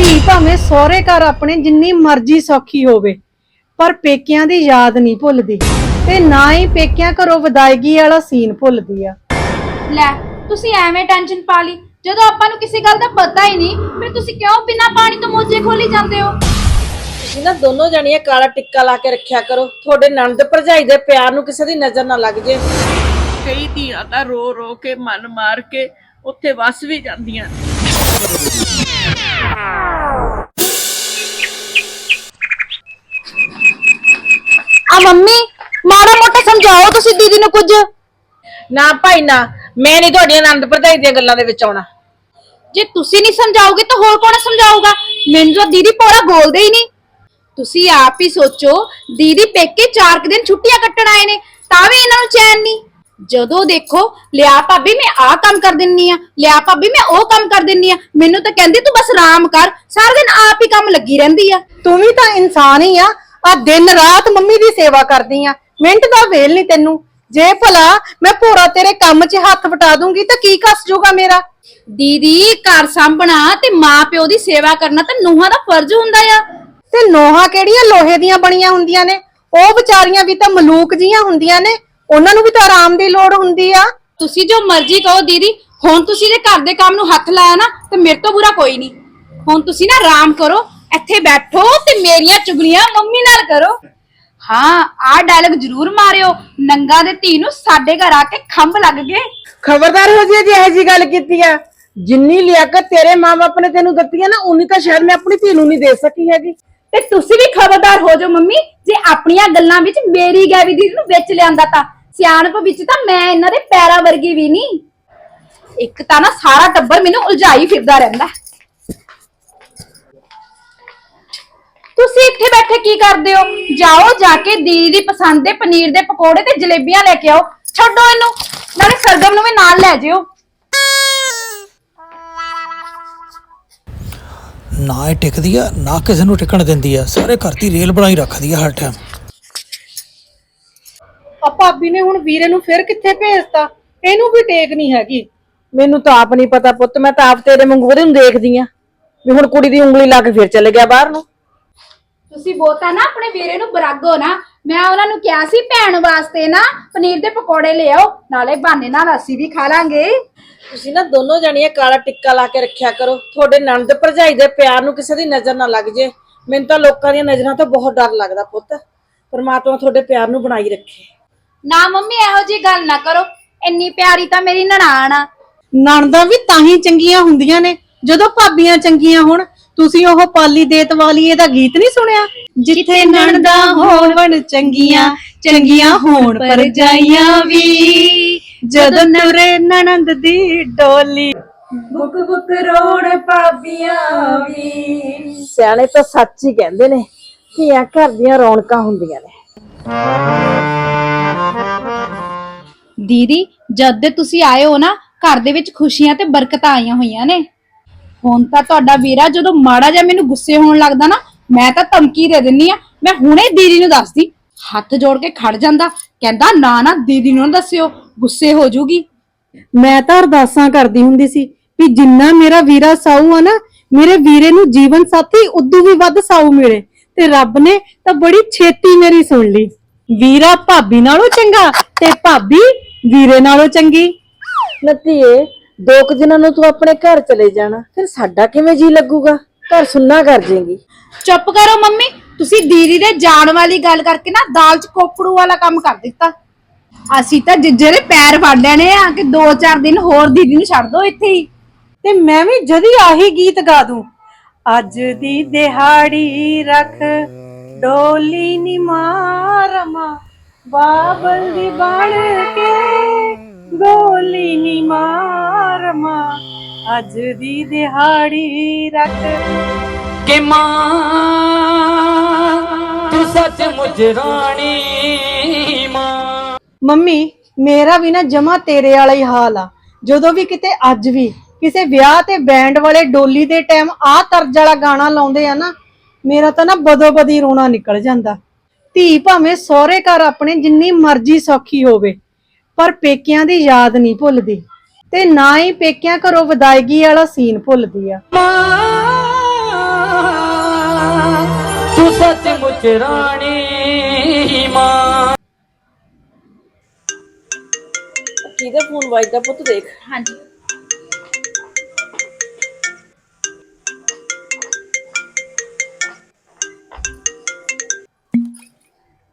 ਧੀ ਭਾਵੇਂ ਸਹੁਰੇ ਘਰ ਆਪਣੇ ਜਿੰਨੀ ਮਰਜ਼ੀ ਸੌਖੀ ਹੋਵੇ ਪਰ ਪੇਕਿਆਂ ਦੀ ਯਾਦ ਨਹੀਂ ਭੁੱਲਦੀ ਤੇ ਨਾ ਹੀ ਪੇਕਿਆਂ ਘਰੋਂ ਵਿਦਾਇਗੀ ਵਾਲਾ ਸੀਨ ਭੁੱਲਦੀ ਆ। ਲੈ ਤੁਸੀਂ ਐਵੇਂ ਟੈਨਸ਼ਨ ਪਾ ਲਈ। ਜਦੋਂ ਆਪਾਂ ਨੂੰ ਕਿਸੇ ਗੱਲ ਦਾ ਪਤਾ ਹੀ ਨਹੀਂ ਫਿਰ ਤੁਸੀਂ ਕਿਉਂ ਬਿਨਾਂ ਪਾਣੀ ਤੋਂ ਮੋਜੇ ਖੋਲੀ ਜਾਂਦੇ ਹੋ? ਤੁਸੀਂ ਨਾ ਦੋਨੋਂ ਜਣੀਆਂ ਕਾਲਾ ਟਿੱਕਾ ਲਾ ਕੇ ਰੱਖਿਆ ਕਰੋ। ਤੁਹਾਡੇ ਨਣਦ ਭਰਜਾਈ ਦੇ ਪਿਆਰ ਨੂੰ ਕਿਸੇ ਦੀ ਨਜ਼ਰ ਨਾ ਲੱਗ ਜੇ। ਕਈ ਧੀਆਂ ਤਾਂ ਰੋ ਰੋ ਕੇ ਮਨ ਮਾਰ ਕੇ ਉੱਥੇ ਵਸ ਵੀ ਜਾਂਦੀਆਂ। ਆ ਮੰਮੀ ਮਾੜਾ ਮੋਟਾ ਸਮਝਾਓ ਤੁਸੀਂ ਦੀਦੀ ਨੂੰ ਕੁਝ। ਨਾ ਭਾਈ ਨਾ ਮੈਂ ਨਹੀਂ ਤੁਹਾਡੀਆਂ ਨਣਦ ਭਰਜਾਈ ਦੀਆਂ ਗੱਲਾਂ ਦੇ ਵਿੱਚ ਆਉਣਾ। ਜੇ ਤੁਸੀਂ ਨਹੀਂ ਸਮਝਾਓਗੇ ਤਾਂ ਹੋਰ ਕੌਣ ਸਮਝਾਊਗਾ? ਮੈਨੂੰ ਤਾਂ ਦੀਦੀ ਪੋੜਾ ਬੋਲਦੇ ਹੀ ਨਹੀਂ। ਤੁਸੀਂ ਆਪ ਹੀ ਸੋਚੋ ਦੀਦੀ ਪੇਕੇ ਚਾਰ ਕੁ ਦਿਨ ਛੁੱਟੀਆਂ ਕੱਟਣ ਆਏ ਨੇ ਤਾਂ ਵੀ ਇਹਨਾਂ ਨੂੰ ਚੈਨ ਨਹੀਂ। ਜਦੋਂ ਦੇਖੋ ਲਿਆ ਭਾਬੀ ਮੈਂ ਆਹ ਕੰਮ ਕਰ ਦਿੰਨੀ ਆ ਲਿਆ ਭਾਬੀ ਮੈਂ ਉਹ ਕੰਮ ਕਰ ਦਿੰਨੀ ਆ। ਮੈਨੂੰ ਤਾਂ ਕਹਿੰਦੀ ਤੂੰ ਬਸ ਆਰਾਮ ਕਰ ਸਾਰਾ ਦਿਨ ਆਪ ਹੀ ਕੰਮ ਲੱਗੀ ਰਹਿੰਦੀ ਆ। ਤੂੰ ਵੀ ਤਾਂ ਇਨਸਾਨ ਹੀ ਆ। ਆ ਦਿਨ ਰਾਤ ਮੰਮੀ ਦੀ ਸੇਵਾ ਕਰਦੀ ਆ। ਮਿੰਟ ਦਾ ਵੇਲ ਨਹੀਂ ਤੈਨੂੰ। ਜੇ ਭਲਾ ਮੈਂ ਪੂਰਾ ਤੇਰੇ ਕੰਮ 'ਚ ਹੱਥ ਵਟਾ ਦੂੰਗੀ ਤਾਂ ਕੀ ਕੱਸ ਜਾਊਗਾ ਮੇਰਾ? ਦੀਦੀ ਘਰ ਸਾਂਭਣਾ ਤੇ ਮਾਂ ਪਿਓ ਦੀ ਸੇਵਾ ਕਰਨਾ ਤਾਂ ਨੂੰਹਾਂ ਦਾ ਫਰਜ਼ ਹੁੰਦਾ ਆ। ਤੇ ਨੋਹਾਂ ਕਿਹੜੀਆਂ ਲੋਹੇ ਦੀਆਂ ਬਣੀਆਂ ਹੁੰਦੀਆਂ ਨੇ? ਉਹ ਵਿਚਾਰੀਆਂ ਵੀ ਤਾਂ ਮਲੂਕ ਜੀਆਂ ਹੁੰਦੀਆਂ ਨੇ। ਉਹਨਾਂ ਨੂੰ ਵੀ ਤਾਂ ਆਰਾਮ ਦੀ ਲੋੜ ਹੁੰਦੀ ਆ। ਤੁਸੀਂ ਜੋ ਮਰਜ਼ੀ ਕਹੋ ਦੀਦੀ ਹੁਣ ਤੁਸੀਂ ਜੇ ਘਰ ਦੇ ਕੰਮ ਨੂੰ ਹੱਥ ਲਾਇਆ ਨਾ ਤੇ ਮੇਰੇ ਤੋਂ ਬੁਰਾ ਕੋਈ ਨਹੀਂ। ਹੁਣ ਤੁਸੀਂ ਨਾ ਆਰਾਮ ਕਰੋ। ਇੱਥੇ ਬੈਠੋ ਤੇ ਮੇਰੀਆਂ ਚੁਗਲੀਆਂ ਮੰਮੀ ਨਾਲ ਕਰੋ। ਹਾਂ ਆਹ ਡਾਇਲੌਗ ਜ਼ਰੂਰ ਮਾਰਿਓ। ਨੰਗਾ ਦੇ ਧੀ ਨੂੰ ਸਾਡੇ ਘਰ ਆ ਕੇ ਖੰਭ ਲੱਗ ਗਏ। ਖਬਰਦਾਰ ਹੋ ਜੀ ਜੇ ਇਹੋ ਜੀ ਗੱਲ ਕੀਤੀ ਆ ਜਿੰਨੀ ਲਿਆਕਤ ਤੇਰੇ ਮਾਂ-ਬਾਪ ਨੇ ਤੈਨੂੰ ਦਿੱਤੀ ਆ ਨਾ ਉਨੀ ਤਾਂ ਸ਼ਾਇਦ ਮੈਂ ਆਪਣੀ ਧੀ ਨੂੰ ਨਹੀਂ ਦੇ ਸਕੀ ਹੈਗੀ। ਤੇ ਤੁਸੀਂ ਵੀ ਖਬਰਦਾਰ ਹੋ ਜਾਓ ਮੰਮੀ ਜੇ ਆਪਣੀਆਂ ਗੱਲਾਂ ਵਿੱਚ ਮੇਰੀ ਗੈਵੀ ਦੀਦੀ ਨੂੰ ਵਿੱਚ ਲਿਆਂਦਾ ਤਾਂ। ਸਿਆਣਪ ਵਿੱਚ ਤਾਂ ਮੈਂ ਇਹਨਾਂ ਦੇ ਪੈਰਾਂ ਵਰਗੀ ਵੀ ਨਹੀਂ। ਇੱਕ ਤਾਂ ਨਾ ਸਾਰਾ ਟੱਬਰ ਮੈਨੂੰ ਉਲਝਾਈ ਫਿਰਦਾ ਰਹਿੰਦਾ। ਤੁਸੀਂ ਇੱਥੇ ਬੈਠੇ ਕੀ ਕਰਦੇ ਹੋ? ਜਾਓ ਜਾ ਕੇ ਦੀਦੀ ਦੀ ਪਸੰਦ ਦੇ ਪਨੀਰ ਦੇ ਪਕੌੜੇ ਤੇ ਜਲੇਬੀਆਂ ਲੈ ਕੇ ਆਓ। ਛੱਡੋ ਇਹਨੂੰ। ਨਾਲੇ ਸਰਗਮ ਨੂੰ ਵੀ ਨਾਲ ਲੈ ਜਿਓ। ਨਾ ਇਹ ਟਿਕਦੀ ਆ ਨਾ ਕਿਸੇ ਨੂੰ ਟਿਕਣ ਦਿੰਦੀ ਆ। ਸਾਰੇ ਘਰ ਦੀ ਰੇਲ ਬਣਾਈ ਰੱਖਦੀ ਆ ਹਰ ਟਾਈਮ ਆ ਭਾਬੀ ਨੇ ਹੁਣ ਵੀਰੇ ਨੂੰ ਫਿਰ ਕਿੱਥੇ ਭੇਜਤਾ? ਇਹਨੂੰ ਵੀ ਟੇਕ ਨਹੀਂ ਹੈਗੀ। ਮੈਨੂੰ ਤਾਂ ਆਪ ਨਹੀਂ ਪਤਾ ਪੁੱਤ ਮੈਂ ਤਾਂ ਆਪ ਤੇਰੇ ਵਾਂਗੂ ਉਹਦੇ ਨੂੰ ਦੇਖਦੀ ਆ। ਵੀ ਹੁਣ ਕੁੜੀ ਦੀ ਉਂਗਲੀ ਲਾ ਕੇ ਫਿਰ ਚਲੇ ਗਿਆ ਬਾਹਰ ਨੂੰ। ਤੁਸੀਂ ਬਹੁਤਾ ਨਾ ਆਪਣੇ ਵੀਰੇ ਨੂੰ ਬਰਾਗੋ ਨਾ। ਮੈਂ ਉਹਨਾਂ ਨੂੰ ਕਿਹਾ ਸੀ ਭੈਣ ਵਾਸਤੇ ਨਾ ਪਨੀਰ ਦੇ ਪਕੌੜੇ ਲਿਆਓ ਨਾਲੇ ਬਹਾਨੇ ਨਾਲ ਅਸੀਂ ਵੀ ਖਾ ਲਾਂਗੇ। ਤੁਸੀਂ ਨਾ ਦੋਨੋਂ ਜਣੀਆਂ ਕਾਲਾ ਟਿੱਕਾ ਲਾ ਕੇ ਰੱਖਿਆ ਕਰੋ। ਤੁਹਾਡੇ ਨਣਦ ਭਰਜਾਈ ਦੇ ਪਿਆਰ ਨੂੰ ਕਿਸੇ ਦੀ ਨਜ਼ਰ ਨਾ ਲੱਗ ਜੇ। ਮੈਨੂੰ ਤਾਂ ਲੋਕਾਂ ਦੀਆਂ ਨਜ਼ਰਾਂ ਤੋਂ ਬਹੁਤ ਡਰ ਲੱਗਦਾ ਪੁੱਤ। ਪਰਮਾਤਮਾ ਤੁਹਾਡੇ ਪਿਆਰ ਨੂੰ ਬਣਾਈ ਰੱਖੇ। ਨਾ ਮੰਮੀ ਇਹੋ ਜੀ ਗੱਲ ਨਾ ਕਰੋ। ਇੰਨੀ ਪਿਆਰੀ ਤਾਂ ਮੇਰੀ ਨਨਾਣ ਆ। ਨਣਦਾਂ ਵੀ ਤਾਂ ਹੀ ਚੰਗੀਆਂ ਹੁੰਦੀਆਂ ਨੇ। ਜਦੋਂ ਭਾਬੀਆਂ ਚੰਗੀਆਂ ਹੋਣ ਤੁਸੀਂ ਉਹ ਪਾਲੀ ਦੇਤ ਵਾਲੀਏ ਦਾ ਗੀਤ ਨਹੀਂ ਸੁਣਿਆ? ਜਿੱਥੇ ਨਣਦਾਂ ਹੋਵਣ ਚੰਗੀਆਂ ਚੰਗੀਆਂ ਹੋਣ ਪਰਜਾਈਆਂ ਵੀ। ਜਦੋਂ ਤੁਰੇ ਨਣਦ ਦੀ ਡੋਲੀ ਬੁੱਕ ਬੁੱਕ ਰੋੜ ਪਾਬੀਆਂ ਵੀ। ਸਿਆਣੇ ਤਾਂ ਸੱਚ ਹੀ ਕਹਿੰਦੇ ਨੇ ਕਿ ਆ ਘਰ ਦੀਆਂ ਰੌਣਕਾਂ ਹੁੰਦੀਆਂ ਨੇ। ਦੀਦੀ ਜਦ ਦੇ ਤੁਸੀਂ ਆਏ ਹੋ ਨਾ ਘਰ ਦੇ ਵਿੱਚ ਖੁਸ਼ੀਆਂ ਤੇ ਬਰਕਤਾਂ ਆਈਆਂ ਹੋਈਆਂ ਨੇ। ਹੁਣ ਤਾਂ ਤੁਹਾਡਾ ਵੀਰਾ ਜਦੋਂ ਮਾੜਾ ਜਿਹਾ ਮੈਨੂੰ ਗੁੱਸੇ ਹੋਣ ਲੱਗਦਾ ਨਾ ਮੈਂ ਤਾਂ ਧਮਕੀ ਦੇ ਦਿੰਨੀ ਆ। ਮੈਂ ਹੁਣੇ ਦੀਦੀ ਨੂੰ ਦੱਸਦੀ ਹੱਥ ਜੋੜ ਕੇ ਖੜ ਜਾਂਦਾ ਕਹਿੰਦਾ ਨਾ ਨਾ ਦੀਦੀ ਨੂੰ ਨਾ ਦੱਸਿਓ ਗੁੱਸੇ ਹੋ ਜੂਗੀ। ਮੈਂ ਤਾਂ ਅਰਦਾਸਾਂ ਕਰਦੀ ਹੁੰਦੀ ਸੀ ਵੀ ਜਿੰਨਾ ਮੇਰਾ ਵੀਰਾ ਸਾਊ ਆ ਨਾ ਮੇਰੇ ਵੀਰੇ ਨੂੰ ਜੀਵਨ ਸਾਥੀ ਉਦੋਂ ਵੀ ਵੱਧ ਸਾਊ ਮਿਲੇ। ਤੇ ਰੱਬ ਨੇ ਤਾਂ ਬੜੀ ਛੇਤੀ ਮੇਰੀ ਸੁਣ ਲਈ। ਵੀਰਾ ਭਾਬੀ ਨਾਲੋਂ ਚੰਗਾ ਤੇ ਭਾਬੀ ਵੀਰੇ ਨਾਲੋਂ ਚੰਗੀ। ਨਤੀਏ ਦੋ ਕੁ ਦਿਨਾਂ ਨੂੰ ਤੂੰ ਆਪਣੇ ਘਰ ਚਲੇ ਜਾਣਾ। ਫਿਰ ਸਾਡਾ ਕਿਵੇਂ ਜੀ ਲੱਗੂਗਾ? ਘਰ ਸੁੰਨਾ ਕਰ ਜੇਗੀ ਚੁੱਪ ਕਰੋ ਮੰਮੀ। ਤੁਸੀਂ ਦੀਦੀ ਦੇ ਜਾਣ ਵਾਲੀ ਗੱਲ ਕਰਕੇ ਨਾ ਦਾਲ ਚ ਕੋਪੜੂ ਵਾਲਾ ਕੰਮ ਕਰ ਦਿੱਤਾ। ਅਸੀਂ ਤਾਂ ਜਿੱਜੇ ਦੇ ਪੈਰ ਫੜ ਲੈਣੇ ਆ ਕਿ 2-4 ਦਿਨ ਹੋਰ ਦੀਦੀ ਨੂੰ ਛੱਡ ਦਿਓ ਇੱਥੇ ਹੀ। ਤੇ ਮੈਂ ਵੀ ਜਦੀ ਆਹੀ ਗੀਤ ਗਾ ਦੂੰ। ਅੱਜ ਦੀ ਦਿਹਾੜੀ ਰੱਖ ਡੋਲੀ ਨੀ ਮਾਰਮਾ ਬਾਬਲ ਦੀ ਬਣ ਕੇ ਗੋਲੀ ਨੀ ਮਾਰਮਾ ਅੱਜ ਦੀ ਦਿਹਾੜੀ ਰੱਖ। ਕਿ ਮਾਂ ਤੂੰ ਸੱਚ ਮੁਝ ਰਾਣੀ ਮਾਂ। ਮੰਮੀ ਮੇਰਾ ਵੀ ਨਾ ਜਮਾ ਤੇਰੇ ਵਾਲਾ ਹੀ ਹਾਲ ਆ। ਜਦੋਂ ਵੀ ਕਿਤੇ ਅੱਜ ਵੀ ਕਿਸੇ ਵਿਆਹ ਤੇ ਬੈਂਡ ਵਾਲੇ ਡੋਲੀ ਦੇ ਟਾਈਮ ਆਹ ਤਰਜ ਵਾਲਾ ਗਾਣਾ ਲਾਉਂਦੇ ਆ ਨਾ ਮੇਰਾ ਤਾਂ ਨਾ ਬਦੋ ਬਦੀ ਰੋਣਾ ਨਿਕਲ ਜਾਂਦਾ। ਧੀ ਭਾਵੇਂ ਸਹੁਰੇ ਘਰ ਆਪਣੇ ਜਿੰਨੀ ਮਰਜ਼ੀ ਸੌਖੀ ਹੋਵੇ ਪਰ ਪੇਕਿਆਂ ਦੀ ਯਾਦ ਨਹੀਂ ਭੁੱਲਦੀ ਤੇ ਨਾ ਹੀ ਪੇਕਿਆਂ ਘਰੋਂ ਵਿਦਾਇਗੀ ਵਾਲਾ ਸੀਨ ਭੁੱਲਦੀ ਆ। ਮਾਂ ਸੱਚ ਰਾਣੀ ਮਾਂ। ਕਿਹਦਾ ਫੋਨ ਵੱਜਦਾ ਪੁੱਤ ਦੇਖ। ਹਾਂਜੀ।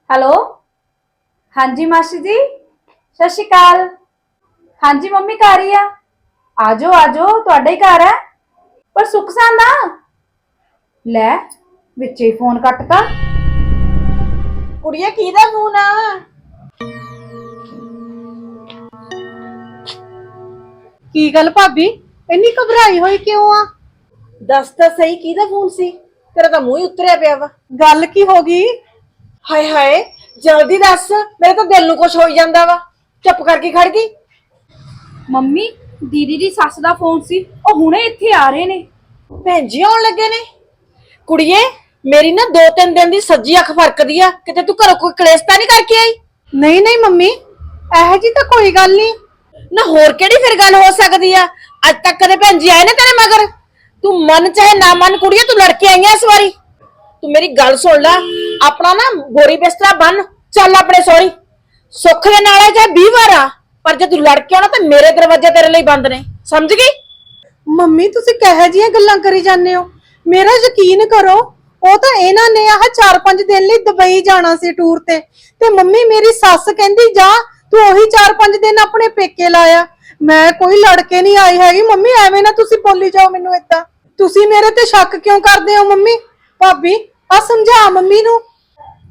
ਹੈਲੋ? ਹਾਂਜੀ ਮਾਸੀ ਜੀ? ਸਤਿ ਸ਼੍ਰੀ ਅਕਾਲ। ਹਾਂਜੀ ਮੰਮੀ ਘਰ ਹੀ ਆ। ਆਜੋ ਆਜੋ ਤੁਹਾਡਾ ਹੀ ਘਰ ਹੈ। ਪਰ ਸੁੱਖ ਸਾਂਦਾ ਲੈ ਵਿੱਚੇ ਹੀ ਫੋਨ ਕੱਟਤਾ। ਕੁੜੀਏ ਕਿਹਦਾ ਫੋਨ ਆ? ਕੀ ਗੱਲ ਭਾਬੀ? ਇੰਨੀ ਘਬਰਾਈ ਹੋਈ ਕਿਉਂ ਆ? ਦੱਸ ਤਾਂ ਸਹੀ ਕਿਹਦਾ ਫੋਨ ਸੀ? ਤੇਰਾ ਤਾਂ ਮੂੰਹ ਹੀ ਉਤਰਿਆ ਪਿਆ ਵਾ। ਗੱਲ ਕੀ ਹੋ ਗਈ? ਹਾਏ ਹਾਏ ਜਲਦੀ ਦੱਸ। ਮੇਰੇ ਤਾਂ ਦਿਲ ਨੂੰ ਕੁਝ ਹੋਈ ਜਾਂਦਾ ਵਾ। ਚੁੱਪ ਕਰਕੇ ਖੜ ਗਈ? ਮੰਮੀ ਦੀਦੀ ਦੀ ਸੱਸ ਦਾ ਫੋਨ ਸੀ ਉਹ ਹੁਣੇ ਇੱਥੇ ਆ ਰਹੇ ਨੇ। ਭੈਣ ਜੀ ਆਉਣ ਲੱਗੇ ਨੇ? ਕੁੜੀਏ ਮੇਰੀ ਨਾ ਦੋ ਤਿੰਨ ਦਿਨ ਦੀ ਸੱਜੀ ਅੱਖ ਫਰਕਦੀ ਆ ਕਿਤੇ ਤੂੰ ਘਰੋਂ ਕੋਈ ਕਲੇਸ਼ ਤਾਂ ਨਹੀਂ ਕਰਕੇ ਆਈ? ਨਹੀਂ ਨਹੀਂ ਮੰਮੀ ਇਹੋ ਜੀ ਤਾਂ ਕੋਈ ਗੱਲ ਨਹੀਂ। ਨਾ ਹੋਰ ਕਿਹੜੀ ਫਿਰ ਗੱਲ ਹੋ ਸਕਦੀ ਆ? ਅੱਜ ਤੱਕ ਕਦੇ ਭੈਣ ਜੀ ਆਏ ਨੇ ਤੇਰੇ ਮਗਰ? ਤੂੰ ਮਨ ਚਾਹੇ ਨਾ ਮਨ ਕੁੜੀਏ ਤੂੰ ਲੜ ਕੇ ਆਈ ਆ ਇਸ ਵਾਰੀ। ਤੂੰ ਮੇਰੀ ਗੱਲ ਸੁਣ ਲੈ ਆਪਣਾ ਨਾ ਬੋਰੀ ਬਿਸਤਰਾ ਬੰਨ ਚੱਲ ਆਪਣੇ ਸੋਰੀ ਸੁੱਖ ਦੇ ਨਾਲ ਆ ਚਾਹੇ 20 ਵਾਰ ਆ ਪਰ ਜੇ ਤੂੰ ਲੜ ਕੇ ਆਉਣਾ ਤਾਂ ਮੇਰੇ ਦਰਵਾਜ਼ੇ ਤੇਰੇ ਲਈ ਬੰਦ ਨੇ। ਸਮਝ ਗਈ? ਮੰਮੀ ਤੁਸੀਂ ਕਿਹੋ ਜਿਹੀਆਂ ਗੱਲਾਂ ਕਰੀ ਜਾਂਦੇ ਹੋ? ਮੇਰਾ ਯਕੀਨ ਕਰੋ ਉਹ ਤਾਂ ਇਹਨਾਂ ਨੇ ਆਹ 4-5 ਦਿਨ ਲਈ ਦੁਬਈ ਜਾਣਾ ਸੀ ਟੂਰ ਤੇ। ਤੇ ਮੰਮੀ ਮੇਰੀ ਸੱਸ ਕਹਿੰਦੀ ਜਾ ਤੂੰ ਉਹੀ 4-5 ਦਿਨ ਆਪਣੇ ਪੇਕੇ ਲਾਇਆ। ਮੈਂ ਕੋਈ ਲੜ ਕੇ ਨਹੀਂ ਆਈ ਹੈਗੀ। ਮੰਮੀ ਐਵੇਂ ਨਾ ਤੁਸੀਂ ਬੋਲੀ ਜਾਓ ਮੈਨੂੰ ਏਦਾਂ। ਤੁਸੀਂ ਮੇਰੇ ਤੇ ਸ਼ੱਕ ਕਿਉਂ ਕਰਦੇ ਹੋ ਮੰਮੀ? ਭਾਬੀ ਆ ਸਮਝਾ ਮੰਮੀ ਨੂੰ।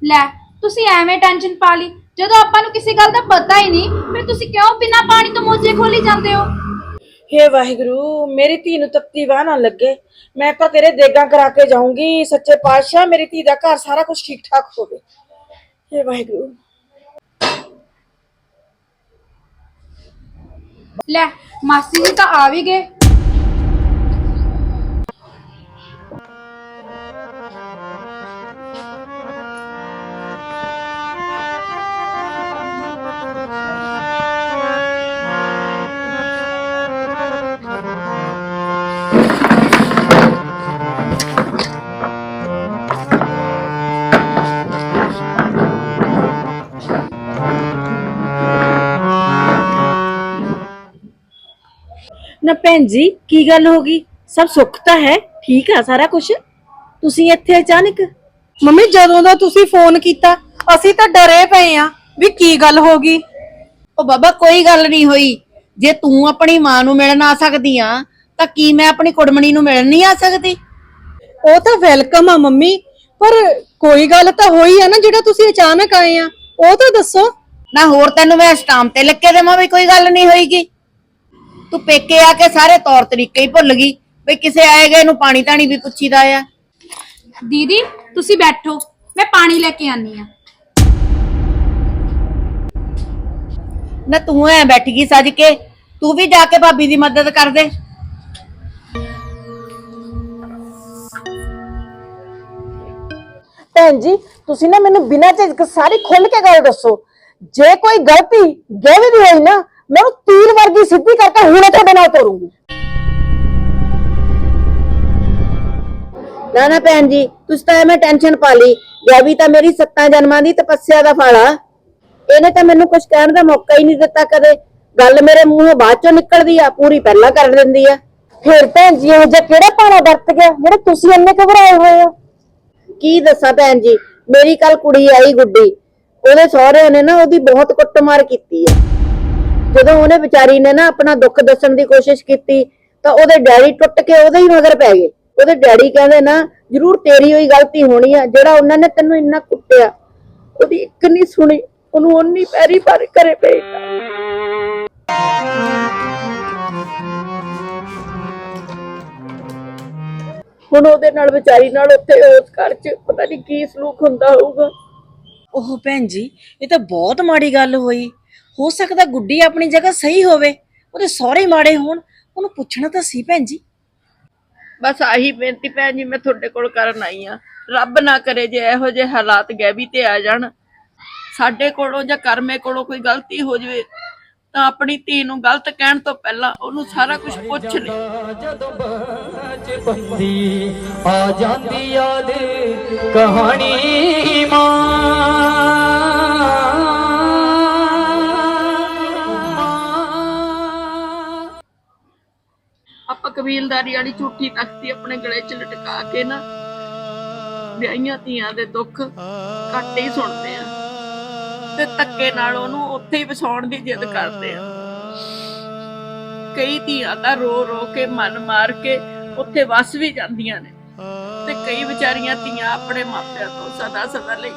ਲੈ ਤੁਸੀਂ ਐਵੇਂ ਟੈਨਸ਼ਨ ਪਾ ਲਈ। ਜਦੋਂ ਆਪਾਂ ਨੂੰ ਕਿਸੇ ਗੱਲ ਦਾ ਪਤਾ ਹੀ ਨਹੀਂ ਫਿਰ ਤੁਸੀਂ ਕਿਉਂ ਬਿਨਾਂ ਪਾਣੀ ਤੋਂ ਮੋਜੇ ਖੋਲੀ ਜਾਂਦੇ ਹੋ? ਹੇ ਵਾਹਿਗੁਰੂ ਮੇਰੀ ਧੀ ਨੂੰ ਤੱਤੀ ਵਾਹ ਨਾ ਲੱਗੇ। ਮੈਂ ਤਾਂ ਤੇਰੇ ਦੇਗਾਂ ਕਰਾ ਕੇ ਜਾਊਂਗੀ। ਸੱਚੇ ਪਾਤਸ਼ਾਹ ਮੇਰੀ ਧੀ ਦਾ ਘਰ ਸਾਰਾ ਕੁਝ ਠੀਕ ਠਾਕ ਹੋਵੇ। ਹੇ ਵਾਹਿਗੁਰੂ। ਲੈ ਮਾਸੀ ਜੀ ਤਾਂ ਆ ਵੀ ਗਏ। ਨਾ ਭੈਣ ਜੀ ਕੀ ਗੱਲ ਹੋ ਗਈ? ਸਭ ਸੁੱਖ ਤਾਂ ਹੈ ਠੀਕ ਆ ਸਾਰਾ ਕੁਝ ਤੁਸੀਂ ਇੱਥੇ ਅਚਾਨਕ? ਮੰਮੀ ਜਦੋਂ ਦਾ ਤੁਸੀਂ ਫੋਨ ਕੀਤਾ ਅਸੀਂ ਤਾਂ ਡਰੇ ਪਏ ਆ ਵੀ ਕੀ ਗੱਲ ਹੋ ਗਈ। ਉਹ ਬਾਬਾ ਕੋਈ ਗੱਲ ਨਹੀਂ ਹੋਈ। ਜੇ ਤੂੰ ਆਪਣੀ ਮਾਂ ਨੂੰ ਮਿਲਣ ਆ ਸਕਦੀ ਆ ਤਾਂ ਕੀ ਮੈਂ ਆਪਣੀ ਕੁੜਮਣੀ ਨੂੰ ਮਿਲਣ ਨਹੀਂ ਆ ਸਕਦੀ? ਉਹ ਤਾਂ ਵੈਲਕਮ ਆ ਮੰਮੀ ਪਰ ਕੋਈ ਗੱਲ ਤਾਂ ਹੋਈ ਆ ਨਾ ਜਿਹੜਾ ਤੁਸੀਂ ਅਚਾਨਕ ਆਏ ਆ। ਉਹ ਤਾਂ ਦੱਸੋ। ਨਾ ਹੋਰ ਤੈਨੂੰ ਮੈਂ ਸਟਾਮ ਤੇ ਲਿਖ ਕੇ ਦੇਵਾਂ ਵੀ ਕੋਈ ਗੱਲ ਨਹੀਂ ਹੋਈਗੀ। ਤੂੰ ਪੇਕੇ ਆ ਕੇ ਸਾਰੇ ਤੌਰ ਤਰੀਕੇ ਹੀ ਭੁੱਲ ਗਈ ਵੀ ਕਿਸੇ ਆਏ ਗਏ ਨੂੰ ਪਾਣੀ ਤਾਣੀ ਵੀ ਪੁੱਛੀਦਾ ਆ। ਦੀਦੀ ਤੁਸੀਂ ਬੈਠੋ ਮੈਂ ਪਾਣੀ ਲੈ ਕੇ ਆਨੀ ਆ ਨਾ ਤੂੰ ਐ ਬੈਠ ਗਈ ਸੱਜ ਕੇ ਤੂੰ ਵੀ ਜਾ ਕੇ ਭਾਬੀ ਦੀ ਮਦਦ ਕਰ ਦੇ। ਭੈਣ ਜੀ ਤੁਸੀਂ ਨਾ ਮੈਨੂੰ ਬਿਨਾਂ ਝਿਜਕ ਸਾਰੀ ਖੁੱਲ ਕੇ ਗੱਲ ਦੱਸੋ। ਜੇ ਕੋਈ ਗਲਤੀ ਗਹਿਵੀ ਦੀ ਹੋਈ ਨਾ ਮੈਂ ਉਹ ਤੀਰ ਵਰਗੀ ਸਿੱਧੀ ਕਰਕੇ ਹੁਣੇ ਤੁਹਾਡੇ ਨਾਲ ਤੋਰੂੰਗੀ। ਨਾ ਨਾ ਭੈਣ ਜੀ ਤੁਸੀਂ ਤਾਂ ਐਵੇਂ ਟੈਨਸ਼ਨ ਪਾ ਲਈ। ਗੈਵੀ ਤਾਂ ਮੇਰੀ ਸੱਤਾਂ ਜਨਮਾਂ ਦੀ ਤਪੱਸਿਆ ਦਾ ਫਲ ਆ। ਇਹਨੇ ਤਾਂ ਮੈਨੂੰ ਕੁਝ ਕਹਿਣ ਦਾ ਮੌਕਾ ਹੀ ਨਹੀਂ ਦਿੱਤਾ ਕਦੇ। ਗੱਲ ਮੇਰੇ ਮੂੰਹੋਂ ਬਾਅਦ ਚੋਂ ਨਿਕਲਦੀ ਆ ਪੂਰੀ ਪਹਿਲਾਂ ਕਰ ਦਿੰਦੀ ਆ। ਫਿਰ ਭੈਣ ਜੀ ਉਹ ਜਿਹਾ ਕਿਹੜਾ ਪਾਣਾ ਵਰਤ ਗਿਆ? ਜਿਹੜੇ ਤੁਸੀਂ ਇੰਨੇ ਘਬਰਾਏ ਹੋਏ ਹੋ। ਕੀ ਦੱਸਾਂ ਭੈਣ ਜੀ ਮੇਰੀ ਕੱਲ ਕੁੜੀ ਆਈ ਗੁੱਡੀ। ਉਹਦੇ ਸਹੁਰਿਆਂ ਨੇ ਨਾ ਉਹਦੀ ਬਹੁਤ ਕੁੱਟਮਾਰ ਕੀਤੀ ਆ। ਜਦੋਂ ਉਹਨੇ ਵਿਚਾਰੀ ਨੇ ਨਾ ਆਪਣਾ ਦੁੱਖ ਦੱਸਣ ਦੀ ਕੋਸ਼ਿਸ਼ ਕੀਤੀ, ਤਾਂ ਉਹਦੇ ਡੈਡੀ ਟੁੱਟ ਕੇ ਉਹਦੇ ਹੀ ਮਗਰ ਪੈ ਗਏ। ਉਹਦੇ ਡੈਡੀ ਕਹਿੰਦੇ ਨਾ, ਜ਼ਰੂਰ ਤੇਰੀ ਹੋਈ ਗਲਤੀ ਹੋਣੀ ਆ, ਜਿਹੜਾ ਉਹਨਾਂ ਨੇ ਤੈਨੂੰ ਇੰਨਾ ਕੁੱਟਿਆ। ਉਹਦੀ ਇੱਕ ਨਹੀਂ ਸੁਣੀ, ਉਹਨੂੰ ਓਨੀ ਪੈਰੀ ਪਰ ਕਰੇ ਪਏਗਾ ਹੁਣ ਉਹਦੇ ਨਾਲ ਵਿਚਾਰੀ ਨਾਲ ਉੱਥੇ, ਉਸ ਘਰ 'ਚ ਪਤਾ ਨਹੀਂ ਕੀ ਸਲੂਕ ਹੁੰਦਾ ਹੋਊਗਾ। ਉਹ ਭੈਣ ਜੀ, ਇਹ ਤਾਂ ਬਹੁਤ ਮਾੜੀ ਗੱਲ ਹੋਈ। ਹੋ ਸਕਦਾ ਗੁੱਡੀ ਆਪਣੀ ਜਗ੍ਹਾ ਸਹੀ ਹੋਵੇ ਉਹਦੇ ਸਹੁਰੇ ਮਾੜੇ ਹੋਣ ਉਹਨੂੰ ਪੁੱਛਣਾ ਤਾਂ ਸੀ ਭੈਣ ਜੀ। ਬਸ ਆਹੀ ਬੇਨਤੀ ਭੈਣ ਜੀ ਮੈਂ ਤੁਹਾਡੇ ਕੋਲ ਕਰਨ ਆਈ ਆ ਰੱਬ ਨਾ ਕਰੇ ਜੇ ਇਹੋ ਜਿਹੇ ਹਾਲਾਤ ਗੈਬੀ ਤੇ ਆ ਜਾਣ। ਸਾਡੇ ਕੋਲੋਂ ਜਾਂ ਕਰਮੇ ਕੋਲੋਂ ਕੋਈ ਗਲਤੀ ਹੋ ਜਵੇ ਤਾਂ ਆਪਣੀ ਧੀ ਨੂੰ ਗਲਤ ਕਹਿਣ ਤੋਂ ਪਹਿਲਾਂ ਉਹਨੂੰ ਸਾਰਾ ਕੁਝ ਪੁੱਛ ਲੈ। ਜਦੋਂ ਬਚਪਨ ਦੀ ਆ ਜਾਂਦੀ ਯਾਦ ਕਹਾਣੀ ਮਾਂ। ਆਪਾਂ ਕਬੀਲਦਾਰੀ ਵਾਲੀ ਝੂਠੀ ਤਖਤੀ ਆਪਣੇ ਗਲੇ 'ਚ ਲਟਕਾ ਕੇ ਨਾ ਵਿਆਹੀਆਂ ਧੀਆਂ ਦੇ ਦੁੱਖ ਘੱਟ ਹੀ ਸੁਣਦੇ ਆ। ਤੇ ਧੱਕੇ ਨਾਲ ਉਹਨੂੰ ਉੱਥੇ ਹੀ ਵਸਾਉਣ ਦੀ ਜਿੱਦ ਕਰਦੇ ਆ। ਕਈ ਧੀਆਂ ਤਾਂ ਰੋ ਰੋ ਕੇ ਮਨ ਮਾਰ ਕੇ ਉੱਥੇ ਵਸ ਵੀ ਜਾਂਦੀਆਂ ਨੇ। ਤੇ ਕਈ ਵਿਚਾਰੀਆਂ ਧੀਆਂ ਆਪਣੇ ਮਾਪਿਆਂ ਤੋਂ ਸਦਾ ਸਦਾ ਲਈ।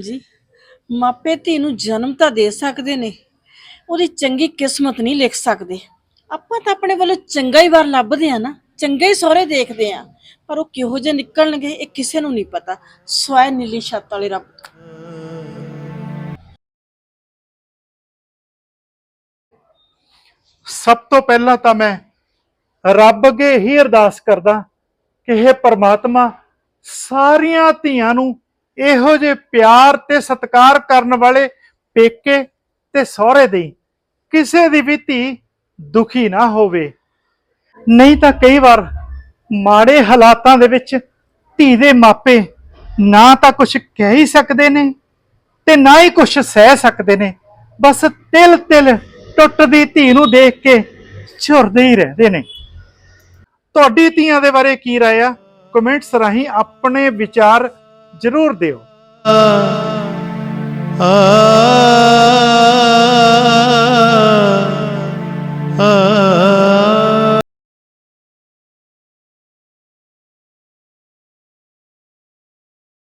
ਭੈਣ ਜੀ। ਮਾਪੇ ਧੀ ਨੂੰ ਜਨਮ ਤਾਂ ਦੇ ਸਕਦੇ ਨੇ, ਉਹਦੀ ਚੰਗੀ ਕਿਸਮਤ ਨਹੀਂ ਲਿਖ ਸਕਦੇ। ਆਪਾਂ ਤਾਂ ਆਪਣੇ ਵੱਲੋਂ ਚੰਗਾ ਹੀ ਵਾਰ ਲੱਭਦੇ ਆ ਨਾ, ਚੰਗੇ ਹੀ ਸਹੁਰੇ ਦੇਖਦੇ ਆ ਪਰ ਉਹ ਕਿਹੋ ਜਿਹੇ ਨਿਕਲਣਗੇ, ਇਹ ਕਿਸੇ ਨੂੰ ਨਹੀਂ ਪਤਾ। ਸਵੈ ਨੀਲੀ ਛੱਤ ਵਾਲੇ ਰੱਬ। ਸਭ ਤੋਂ ਪਹਿਲਾਂ ਤਾਂ ਮੈਂ ਰੱਬ ਅੱਗੇ ਹੀ ਅਰਦਾਸ ਕਰਦਾ ਕਿ ਇਹ ਪਰਮਾਤਮਾ, ਸਾਰੀਆਂ ਧੀਆਂ ਨੂੰ ਇਹੋ ਜੇ ਪਿਆਰ ਤੇ ਸਤਿਕਾਰ ਕਰਨ ਵਾਲੇ ਪੇਕੇ ਤੇ ਸਹੁਰੇ ਦੇ ਕਿਸੇ ਦੀ ਵੀ ਧੀ ਦੁਖੀ ਨਾ ਹੋਵੇ। ਨਹੀਂ ਤਾਂ ਕਈ ਵਾਰ ਮਾੜੇ ਹਾਲਾਤਾਂ ਦੇ ਵਿੱਚ ਧੀ ਦੇ ਮਾਪੇ ਨਾ ਤਾਂ ਕੁਝ ਕਹਿ ਹੀ ਸਕਦੇ ਨੇ ਤੇ ਨਾ ਹੀ ਕੁਝ ਸਹਿ ਸਕਦੇ ਨੇ। ਬਸ ਤਿਲ ਤਿਲ ਟੁੱਟਦੀ ਧੀ ਨੂੰ ਦੇਖ ਕੇ ਝੁਰਦੇ ਹੀ ਰਹਿੰਦੇ ਨੇ। ਤੁਹਾਡੀ ਧੀਆਂ ਦੇ ਬਾਰੇ ਕੀ ਰਾਏ ਆ? ਕਮੈਂਟਸ ਰਾਹੀਂ ਆਪਣੇ ਵਿਚਾਰ ਜ਼ਰੂਰ ਦਿਓ। ਆ ਆ